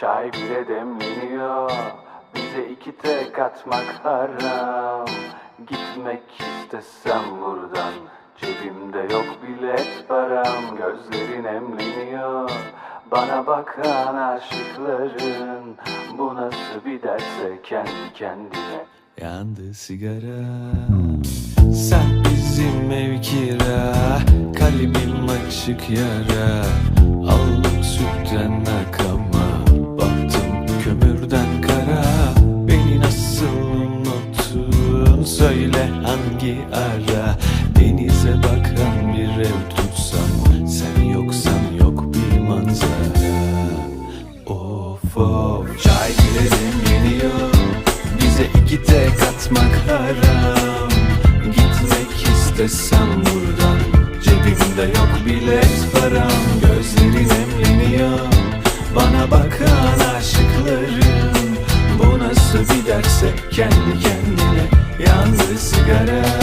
Çay bile demleniyor. Bize iki tek atmak haram. Gitmek istesem buradan Cebimde yok bilet param. Gözlerin emleniyor. Bana bakan aşıkların Bu nasıl bir derse kendi kendine. Yandı sigara. Sen bizim ev Kalbim açık yara. Aldım sütten akama ara. Denize bakan bir ev tutsam Sen yoksan yok bir manzara. Of of. Çay girelim geliyor Bize iki tek atmak haram. Gitmek istesem buradan Cebimde yok bilet param. Gözlerin emleniyor Bana bakan aşıkların Bu nasıl bir derse kendi kendine Çay bile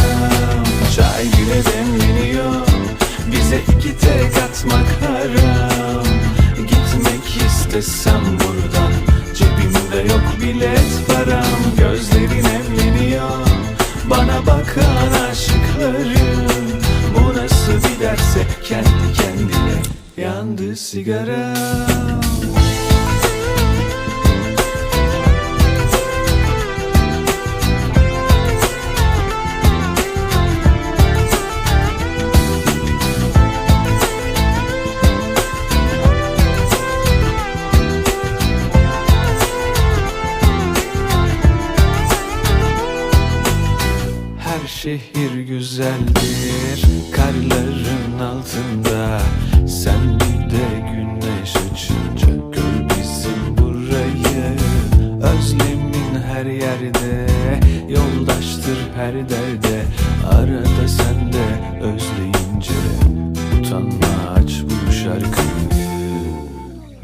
demleniyor Bize iki tek atmak haram. Gitmek istesem buradan Cebimde yok bilet param. Gözlerin emleniyor Bana bakan aşıkların Bu nasıl bir derse kendi kendine Yandı sigaram şehir güzeldir. Karların altında Sen bir de güneş açınca gör bizim burayı. Özlemin her yerde yoldaştır her derde. Arada sen de özleyince utanma aç bu şarkıyı.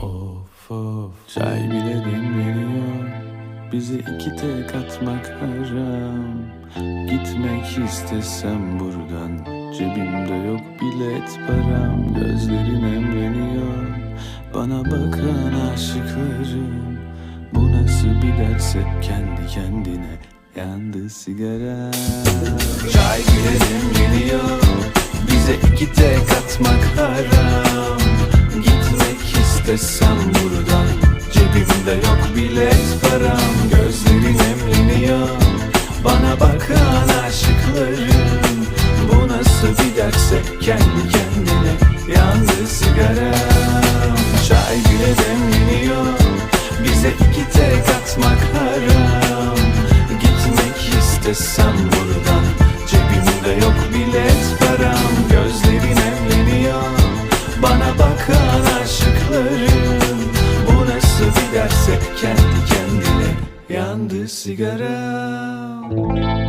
Of of. Çay bile demleniyor. Bize iki tek atmak haram Gitmek istesem buradan Cebimde yok bilet param Gözlerin emreniyor. Bana bakan aşıklarım Bu nasıl bir derse kendi kendine Yandı sigara. Çay bile demleniyor Bize iki tek atmak haram. Gitmek istesem buradan Cebimde yok bilet param Gözlerin emleniyor Bana bakan aşıkların Bu nasıl bir derse kendi kendine Yandı sigaram. Çay bile demleniyor Bize iki tek atmak haram. Gitmek istesem buradan Cebimde yok bilet param. Gözlerin emleniyor Bana bakan aşıkların Bu nasıl bir derse kendi kendine Yandı sigaram